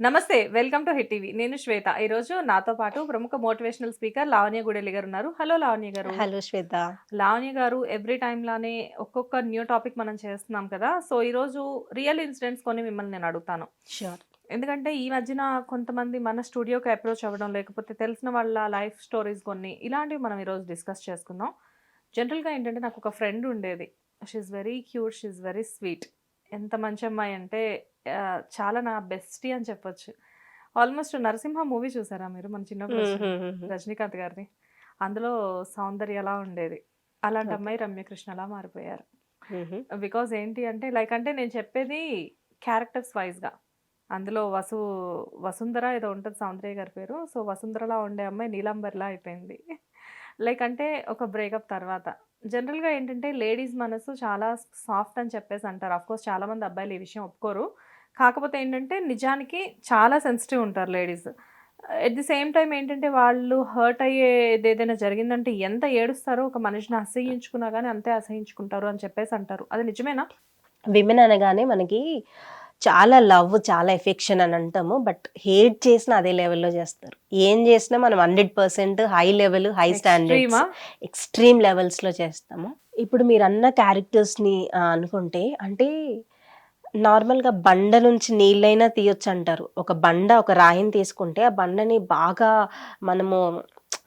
నమస్తే welcome to hit TV. నేను శ్వేత. ఈ రోజు నాతో పాటు ప్రముఖ మోటివేషనల్ స్పీకర్ లావణ్య గుడెల్లి గారు ఉన్నారు. హలో లావణ్య గారు. హలో శ్వేత. లావణ్య గారు ఎవ్రీ టైం లానే ఒక్కొక్క న్యూ టాపిక్ మనం చేస్తున్నాం కదా. సో ఈ రోజు రియల్ ఇన్సిడెంట్స్ కొన్ని మిమ్మల్ని నేను అడుగుతాను. షూర్ ఎందుకంటే ఈ మధ్యన కొంతమంది మన స్టూడియోకి అప్రోచ్ అవ్వడం లేకపోతే తెలిసిన వాళ్ళ లైఫ్ స్టోరీస్ కొన్ని ఇలాంటివి మనం ఈరోజు డిస్కస్ చేసుకుందాం. జనరల్గా ఏంటంటే నాకు ఒక ఫ్రెండ్ ఉండేది. She very cute she very sweet. ఎంత మంచి అమ్మాయి అంటే చాలా నా బెస్టీ అని చెప్పొచ్చు. ఆల్మోస్ట్ నరసింహ మూవీ చూసారా మీరు? మన చిన్నప్పుడు రజనీకాంత్ గారిది. అందులో సౌందర్య ఎలా ఉండేది అలాంటి. అమ్మాయి రమ్యకృష్ణ అలా మారిపోయారు బికాజ్ ఏంటి అంటే లైక్ అంటే నేను చెప్పేది క్యారెక్టర్స్ వైజ్గా. అందులో వసు వసుంధర ఏదో ఉంటుంది సౌందర్య గారి పేరు. సో వసుంధరలా ఉండే అమ్మాయి నీలాంబర్లా అయిపోయింది. లైక్ అంటే ఒక బ్రేకప్ తర్వాత. జనరల్గా ఏంటంటే లేడీస్ మనసు చాలా సాఫ్ట్ అని చెప్పేసి అంటారు. అఫ్కోర్స్ చాలామంది అబ్బాయిలు ఈ విషయం ఒప్పుకోరు. కాకపోతే ఏంటంటే నిజానికి చాలా సెన్సిటివ్ ఉంటారు ladies at the same time ఏంటంటే వాళ్ళు హర్ట్ అయ్యేది ఏదైనా జరిగిందంటే ఎంత ఏడుస్తారో ఒక మనిషిని అసహించుకున్నా కానీ అంతే అసహించుకుంటారు అని చెప్పేసి అంటారు. అది నిజమేనా? విమెన్ అనగానే మనకి చాలా లవ్ చాలా ఎఫెక్షన్ అని అంటాము. బట్ హేట్ చేసిన అదే లెవెల్లో చేస్తారు. ఏం చేసినా మనం hundred percent high level high ఆ? ఎక్స్ట్రీమ్ లెవెల్స్లో చేస్తాము. ఇప్పుడు మీరు అన్న క్యారెక్టర్స్ని ఆ, అనుకుంటే అంటే నార్మల్గా బండ నుంచి నీళ్ళైనా తీయొచ్చు అంటారు ఒక బండ ఒక రాయిని తీసుకుంటే ఆ బండని బాగా మనము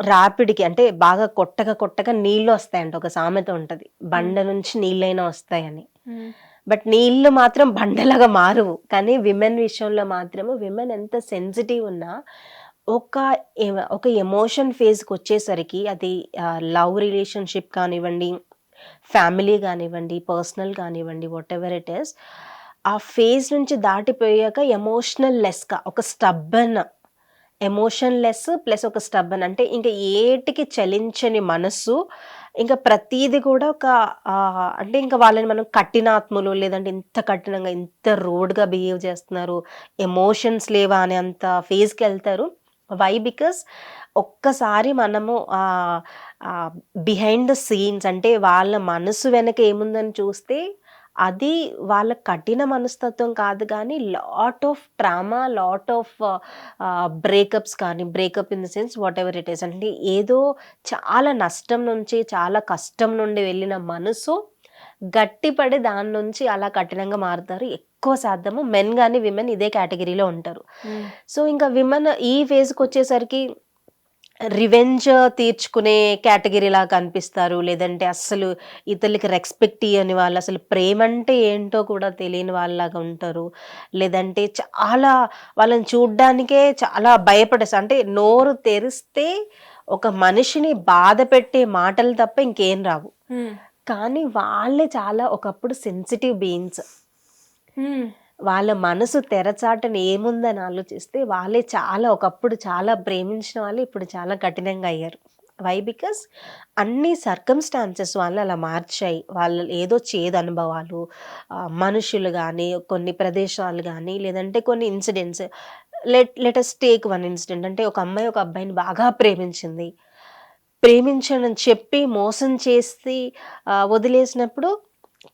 రాపిడికి అంటే బాగా కొట్టగా కొట్టగా నీళ్ళు వస్తాయంట ఒక సామెత ఉంటది. బండ నుంచి నీళ్ళైనా వస్తాయని. బట్ నీళ్ళు మాత్రం బండలాగా మారువు. కానీ విమెన్ విషయంలో మాత్రము విమెన్ ఎంత సెన్సిటివ్ ఉన్నా ఒక ఒక ఎమోషన్ ఫేజ్కి వచ్చేసరికి అది లవ్ రిలేషన్షిప్ కానివ్వండి ఫ్యామిలీ కానివ్వండి పర్సనల్ కానివ్వండి వాట్ ఎవర్ ఇట్ ఈస్ ఆ ఫేజ్ నుంచి దాటిపోయాక ఎమోషనల్ లెస్గా ఒక స్టబ్బన్ ఎమోషన్ లెస్ ప్లస్ ఒక స్టబ్బన్ అంటే ఇంకా ఏటికి చలించని మనస్సు ఇంకా ప్రతీది కూడా ఒక అంటే ఇంకా వాళ్ళని మనం కఠినాత్ములు లేదంటే ఇంత కఠినంగా ఇంత రోడ్గా బిహేవ్ చేస్తున్నారు. ఎమోషన్స్ లేవా అనే అంత ఫేజ్కి వెళ్తారు. వై బికాస్ ఒక్కసారి మనము బిహైండ్ ద సీన్స్ అంటే వాళ్ళ మనసు వెనక ఏముందని చూస్తే అది వాళ్ళ కఠిన మనస్తత్వం కాదు కానీ lot of trauma lot of breakups కానీ breakup in the sense whatever it is అంటే ఏదో చాలా నష్టం నుంచి చాలా కష్టం నుండి వెళ్ళిన మనసు గట్టిపడి దాని నుంచి అలా కఠినంగా మారుతారు. ఎక్కువ శాతము మెన్ కానీ విమెన్ ఇదే కేటగిరీలో ఉంటారు. సో ఇంకా విమెన్ ఈ ఫేజ్కి వచ్చేసరికి రివెంజ్ తీర్చుకునే కేటగిరీలా కనిపిస్తారు. లేదంటే అస్సలు ఇతరులకి రెస్పెక్ట్ ఇవ్వని వాళ్ళు అసలు ప్రేమ అంటే ఏంటో కూడా తెలియని వాళ్ళలాగా ఉంటారు. లేదంటే చాలా వాళ్ళని చూడ్డానికే చాలా భయపడేస్తారు అంటే నోరు తెరిస్తే ఒక మనిషిని బాధ పెట్టే మాటలు తప్ప ఇంకేం రావు. కానీ వాళ్ళే చాలా ఒకప్పుడు సెన్సిటివ్ బీయింగ్స్ వాళ్ళ మనసు తెరచాటని ఏముందని ఆలోచిస్తే వాళ్ళే చాలా ఒకప్పుడు చాలా ప్రేమించిన వాళ్ళు ఇప్పుడు చాలా కఠినంగా అయ్యారు. వై బికాస్ అన్ని సర్కమ్స్టాన్సెస్ వాళ్ళు అలా మార్చాయి. వాళ్ళు ఏదో చేదు అనుభవాలు మనుషులు కానీ కొన్ని ప్రదేశాలు కానీ లేదంటే కొన్ని incidents let latest take one incident అంటే ఒక అమ్మాయి ఒక అబ్బాయిని బాగా ప్రేమించింది. ప్రేమించనని చెప్పి మోసం చేసి వదిలేసినప్పుడు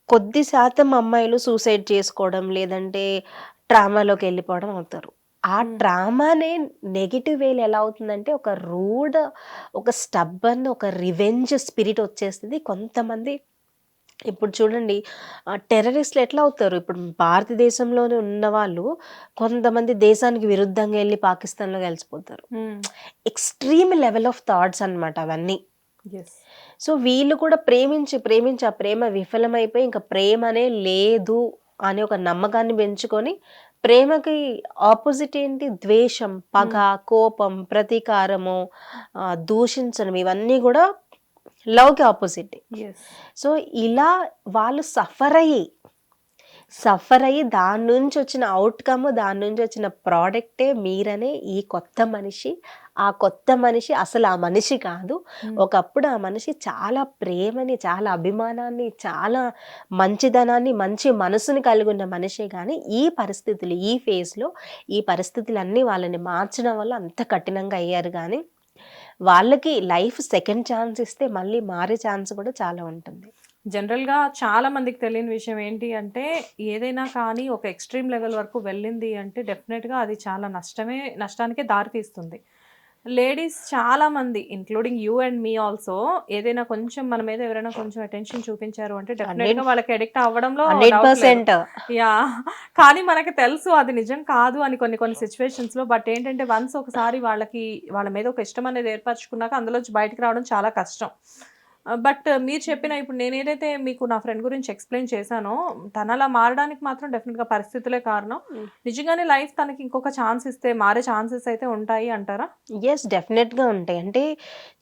కొద్ది శాతం అమ్మాయిలు సూసైడ్ చేసుకోవడం లేదంటే ట్రామాలోకి వెళ్ళిపోవడం అవుతారు. ఆ. ట్రామానే నెగిటివ్ వేలు ఎలా అవుతుందంటే ఒక రూడ్ ఒక స్టబ్బన్ ఒక రివెంజ్ స్పిరిట్ వచ్చేస్తుంది. కొంతమంది ఇప్పుడు చూడండి టెర్రరిస్టులు ఎట్లా అవుతారు? ఇప్పుడు భారతదేశంలోనే ఉన్న వాళ్ళు కొంతమంది దేశానికి విరుద్ధంగా వెళ్ళి పాకిస్తాన్లో కలిసిపోతారు. ఎక్స్ట్రీమ్ లెవెల్ ఆఫ్ థాట్స్ అన్నమాట అవన్నీ. సో వీళ్ళు కూడా ప్రేమించి ప్రేమించి ఆ ప్రేమ విఫలమైపోయి ఇంకా ప్రేమనే లేదు అనే ఒక నమ్మకాన్ని పెంచుకొని ప్రేమకి ఆపోజిట్ ఏంటి? ద్వేషం పగ కోపం ప్రతీకారము దూషించడం ఇవన్నీ కూడా లవ్కి ఆపోజిట్. సో ఇలా వాళ్ళు సఫర్ అయ్యి సఫర్ అయ్యి దాని నుంచి వచ్చిన అవుట్కమ్ దాని నుంచి వచ్చిన ప్రోడక్టే మీరనే ఈ కొత్త మనిషి. ఆ కొత్త మనిషి అసలు ఆ మనిషి కాదు. ఒకప్పుడు ఆ మనిషి చాలా ప్రేమని చాలా అభిమానాన్ని చాలా మంచిదనాన్ని మంచి మనసుని కలిగి ఉన్న మనిషే కానీ ఈ పరిస్థితులు ఈ ఫేజ్లో ఈ పరిస్థితులన్నీ వాళ్ళని మార్చడం వల్ల అంత కఠినంగా అయ్యారు కానీ వాళ్ళకి లైఫ్ సెకండ్ ఛాన్స్ ఇస్తే మళ్ళీ మారే ఛాన్స్ కూడా చాలా ఉంటుంది. జనరల్‌గా చాలా మందికి తెలియని విషయం ఏంటి అంటే, ఏదైనా కానీ ఒక ఎక్స్‌ట్రీమ్ లెవెల్ వరకు వెళ్ళింది అంటే డెఫినెట్‌గా అది చాలా నష్టమే నష్టానికే దారితీస్తుంది. లేడీస్ చాలామంది including you and me also ఏదైనా కొంచెం మన మీద ఎవరైనా కొంచెం అటెన్షన్ చూపించారు అంటే డెఫినెట్‌గా వాళ్ళకి అడిక్ట్ అవ్వడంలో యాహ్! కానీ మనకి తెలుసు అది నిజం కాదు అని కొన్ని కొన్ని సిట్యుయేషన్స్‌లో. బట్ ఏంటంటే వన్స్ ఒకసారి వాళ్ళకి వాళ్ళ మీద ఒక ఇష్టం అనేది ఏర్పరచుకున్నాక అందులోంచి బయటికి రావడం చాలా కష్టం. బట్ మీరు చెప్పిన ఇప్పుడు నేనేదైతే మీకు నా ఫ్రెండ్ గురించి ఎక్స్‌ప్లెయిన్ చేశానో తనలా మారడానికి మాత్రం డెఫినిట్‌గా పరిస్థితులే కారణం. నిజంగానే లైఫ్ తనకి ఇంకొక ఛాన్స్ ఇస్తే మారే ఛాన్సెస్ అయితే ఉంటాయి అంటారా? యెస్. డెఫినెట్‌గా ఉంటాయి. అంటే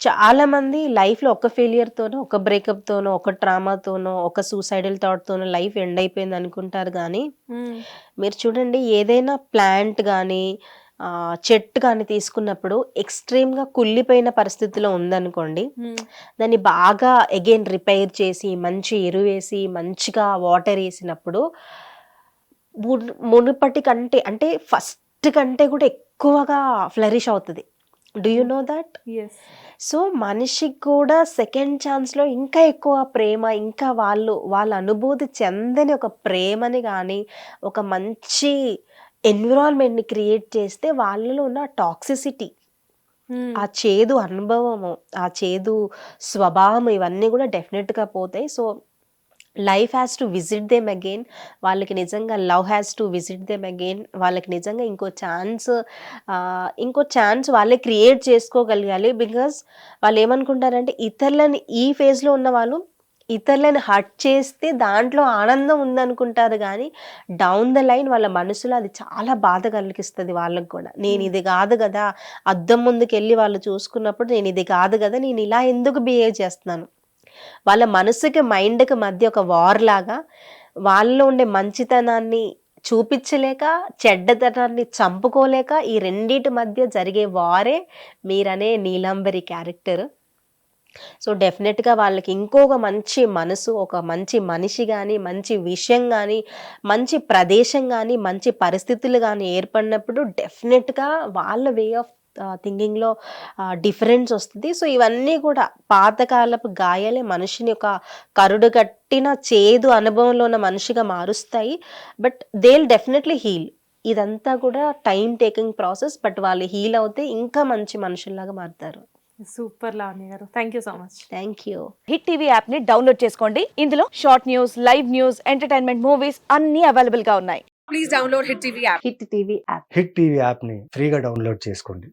చాలామంది లైఫ్‌లో ఒక ఫెయిల్యూర్‌తోనో, ఒక బ్రేకప్‌తోనో, ఒక ట్రామాతోనో, ఒక సూసైడల్ థాట్‌తోనో లైఫ్ ఎండ్ అయిపోయింది అనుకుంటారు హ్మ్. మీరు చూడండి ఏదైనా ప్లాంట్ గానీ, ఆహ్, చెట్టు గానీ తీసుకున్నప్పుడు ఎక్స్‌ట్రీమ్‌గా కుళ్ళిపోయిన పరిస్థితిలో ఉందనుకోండి. దాన్ని బాగా అగైన్ రిపేర్ చేసి, మంచి ఎరువేసి, మంచిగా వాటర్ ఏసినప్పుడు మున్ మునుపటి కంటే అంటే ఫస్ట్ కంటే కూడా ఎక్కువగా ఫ్లరిష్ అవుతది. Do you know? Yes. So, మనిషికి కూడా సెకండ్ ఛాన్స్‌లో ఇంకా ఎక్కువ ప్రేమ, ఇంకా వాళ్ళు వాళ్ళ అనుభూతి చెందని ఒక ప్రేమని గానీ, ఒక మంచి ఎన్విరాన్మెంట్‌ని క్రియేట్ చేస్తే వాళ్ళలో ఉన్న టాక్సిసిటీ. ఆ చేదు అనుభవము, ఆ చేదు స్వభావం ఇవన్నీ కూడా డెఫినెట్‌గా పోతాయి. So, life has to visit them again. వాళ్ళకి నిజంగా love has to visit them again. వాళ్ళకి నిజంగా ఇంకో ఛాన్స్ ఇంకో ఛాన్స్ వాళ్ళే క్రియేట్ చేసుకోగలగాలి. బికాజ్ వాళ్ళేమనుకుంటారంటే ఇతరులని ఈ ఫేజ్‌లో ఉన్నవాళ్ళు ఇతరులని హర్ట్ చేస్తే దాంట్లో ఆనందం ఉందనుకుంటారు గానీ, డౌన్ ద లైన్ వాళ్ళ మనసులో అది చాలా బాధ కలిగిస్తది వాళ్ళకి కూడా. నేను. ఇది కాదు గదా! అద్దం ముందుకెళ్ళి వాళ్ళు చూసుకున్నప్పుడు నేను ఇది కాదు గదా! నేను ఇలా ఎందుకు బిహేవ్ చేస్తున్నాను? వాళ్ళ మనసుకి, మైండ్‌కి మధ్య ఒక వార్ లాగా వాళ్ళలో ఉండే మంచితనాన్ని చూపించలేక, చెడ్డతనాన్ని చంపుకోలేక ఈ రెండిటి మధ్య జరిగే వారే మీరనే నీలాంబరి క్యారెక్టర్. సో, డెఫినెట్‌గా వాళ్ళకి ఇంకొక మంచి మనసు, ఒక మంచి మనిషి కానీ మంచి విషయం కానీ మంచి ప్రదేశం కానీ మంచి పరిస్థితులు కానీ ఏర్పడినప్పుడు డెఫినెట్‌గా వాళ్ళ వే ఆఫ్ థింకింగ్‌లో డిఫరెన్స్ వస్తుంది సో, ఇవన్నీ కూడా పాతకాలపు గాయాలే మనిషిని ఒక కరుడు కట్టిన చేదు అనుభవంలో ఉన్న మనిషిగా మారుస్తాయి. But they definitely heal. ఇదంతా కూడా టైం టేకింగ్ ప్రాసెస్. బట్ వాళ్ళు హీల్ అవుతే ఇంకా మంచి మనుషుల్లాగా మారుతారు. Super Lavanya garu. Thank you so much thank you hit TV యాప్ని డౌన్లోడ్ చేసుకోండి. ఇందులో short news live news entertainment movies అన్ని అవైలబుల్గా ఉన్నాయి. Please download hit TV app hit TV app hit TV యాప్ని ఫ్రీగా డౌన్లోడ్ చేసుకోండి.